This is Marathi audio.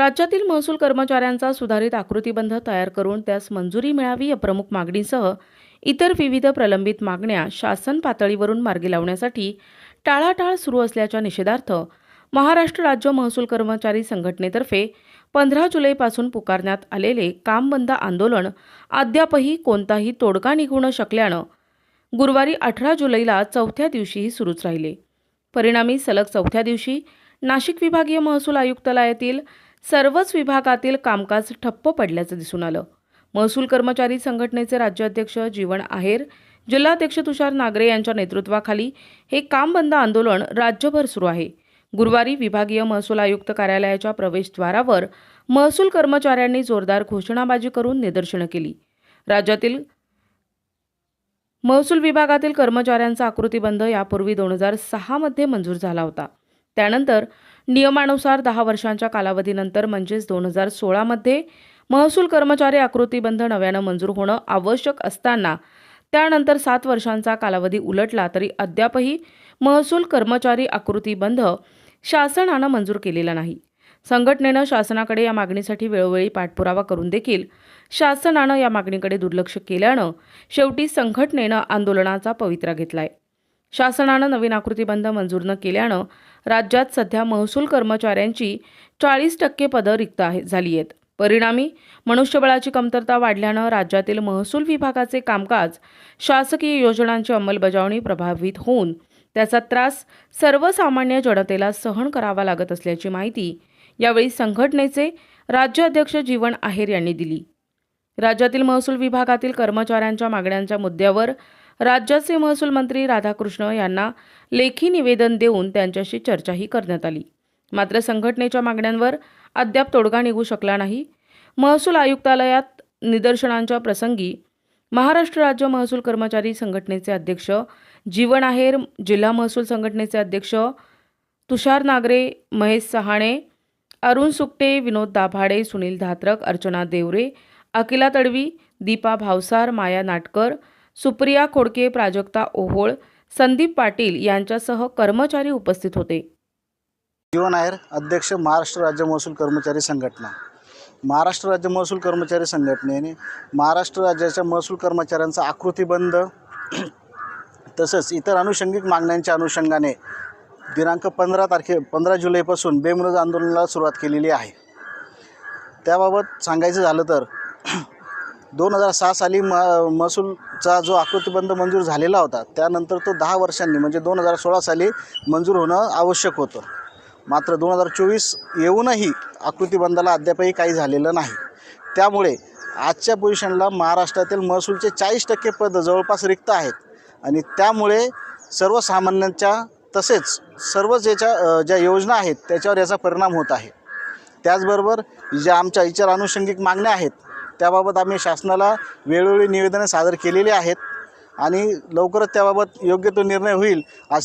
राज्यातील महसूल कर्मचाऱ्यांचा सुधारित आकृतीबंध तयार करून त्यास मंजुरी मिळावी या प्रमुख मागणीसह इतर विविध प्रलंबित मागण्या शासन पातळीवरून मार्गी लावण्यासाठी टाळाटाळ सुरू असल्याच्या निषेधार्थ महाराष्ट्र राज्य महसूल कर्मचारी संघटनेतर्फे पंधरा जुलैपासून पुकारण्यात आलेले काम बंद आंदोलन अद्यापही कोणताही तोडगा निघू न शकल्यानं गुरुवारी अठरा जुलैला चौथ्या दिवशीही सुरूच राहिले. परिणामी सलग चौथ्या दिवशी नाशिक विभागीय महसूल आयुक्तालयातील सर्वच विभागातील कामकाज ठप्प पडल्याचं दिसून आलं. महसूल कर्मचारी संघटनेचे राज्याध्यक्ष जीवन आहेर जिल्हाध्यक्ष तुषार नागरे यांच्या नेतृत्वाखाली हे काम बंद आंदोलन राज्यभर सुरू आहे. गुरुवारी विभागीय महसूल आयुक्त कार्यालयाच्या प्रवेशद्वारावर महसूल कर्मचाऱ्यांनी जोरदार घोषणाबाजी करून निदर्शनं केली. राज्यातील महसूल विभागातील कर्मचाऱ्यांचा आकृतीबंध यापूर्वी दोन हजार सहामध्ये मंजूर झाला होता. त्यानंतर नियमानुसार दहा वर्षांच्या कालावधीनंतर म्हणजेच दोन हजार सोळामध्ये महसूल कर्मचारी आकृतीबंध नव्यानं मंजूर होणं आवश्यक असताना त्यानंतर सात वर्षांचा कालावधी उलटला तरी अद्यापही महसूल कर्मचारी आकृतीबंध शासनानं मंजूर केलेला नाही. संघटनेनं शासनाकडे या मागणीसाठी वेळोवेळी पाठपुरावा करून देखील शासनानं या मागणीकडे दुर्लक्ष केल्यानं शेवटी संघटनेनं आंदोलनाचा पवित्रा घेतलाय. शासनानं नवीन आकृतीबंध मंजूर न केल्यानं राज्यात सध्या महसूल कर्मचाऱ्यांची चाळीस टक्के पदं रिक्त आहे झाली आहेत. परिणामी मनुष्यबळाची कमतरता वाढल्यानं राज्यातील महसूल विभागाचे कामकाज शासकीय योजनांची अंमलबजावणी प्रभावित होऊन त्याचा त्रास सर्वसामान्य जनतेला सहन करावा लागत असल्याची माहिती यावेळी संघटनेचे राज्य अध्यक्ष जीवन आहेर यांनी दिली. राज्यातील महसूल विभागातील कर्मचाऱ्यांच्या मागण्यांच्या मुद्द्यावर राज्याचे महसूल मंत्री राधाकृष्ण यांना लेखी निवेदन देऊन त्यांच्याशी चर्चाही करण्यात आली. मात्र संघटनेच्या मागण्यांवर अद्याप तोडगा निघू शकला नाही. महसूल आयुक्तालयात निदर्शनांच्या प्रसंगी महाराष्ट्र राज्य महसूल कर्मचारी संघटनेचे अध्यक्ष जीवन आहेर जिल्हा महसूल संघटनेचे अध्यक्ष तुषार नागरे महेश सहाणे अरुण सुकटे विनोद दाभाडे सुनील धात्रक अर्चना देवरे अकिला तडवी दीपा भावसार माया नाटकर सुप्रिया खोडके प्राजक्ता ओहोळ संदीप पाटील यांच्यासह कर्मचारी उपस्थित होते. जीवन आहेर अध्यक्ष महाराष्ट्र राज्य महसूल कर्मचारी संघटना. महाराष्ट्र राज्य महसूल कर्मचारी संघटनेने महाराष्ट्र राज्याच्या महसूल कर्मचाऱ्यांचा आकृतीबंध तसंच इतर अनुषंगिक मागण्यांच्या अनुषंगाने दिनांक पंधरा तारखे पंधरा जुलैपासून बेमुदत आंदोलनाला सुरुवात केलेली आहे. त्याबाबत सांगायचं झालं तर दोन हजार सहा साली म महसूलचा जो आकृतीबंध मंजूर झालेला होता त्यानंतर तो दहा वर्षांनी म्हणजे दोन हजार सोळा साली मंजूर होणं आवश्यक होतं. मात्र दोन हजार चोवीस येऊनही आकृतीबंधाला अद्यापही काही झालेलं नाही. त्यामुळे आजच्या पोझिशनला महाराष्ट्रातील महसूलचे चाळीस टक्के पद जवळपास रिक्त आहेत. आणि त्यामुळे सर्वसामान्यांच्या तसेच सर्वच याच्या ज्या योजना आहेत त्याच्यावर याचा परिणाम होत आहे. त्याचबरोबर ज्या आमच्या इतर अनुषंगिक मागण्या आहेत त्याबाबत आम्ही शासनाला वेळोवेळी निवेदनं सादर केलेली आहेत आणि लवकरच त्याबाबत योग्य तो निर्णय होईल अशा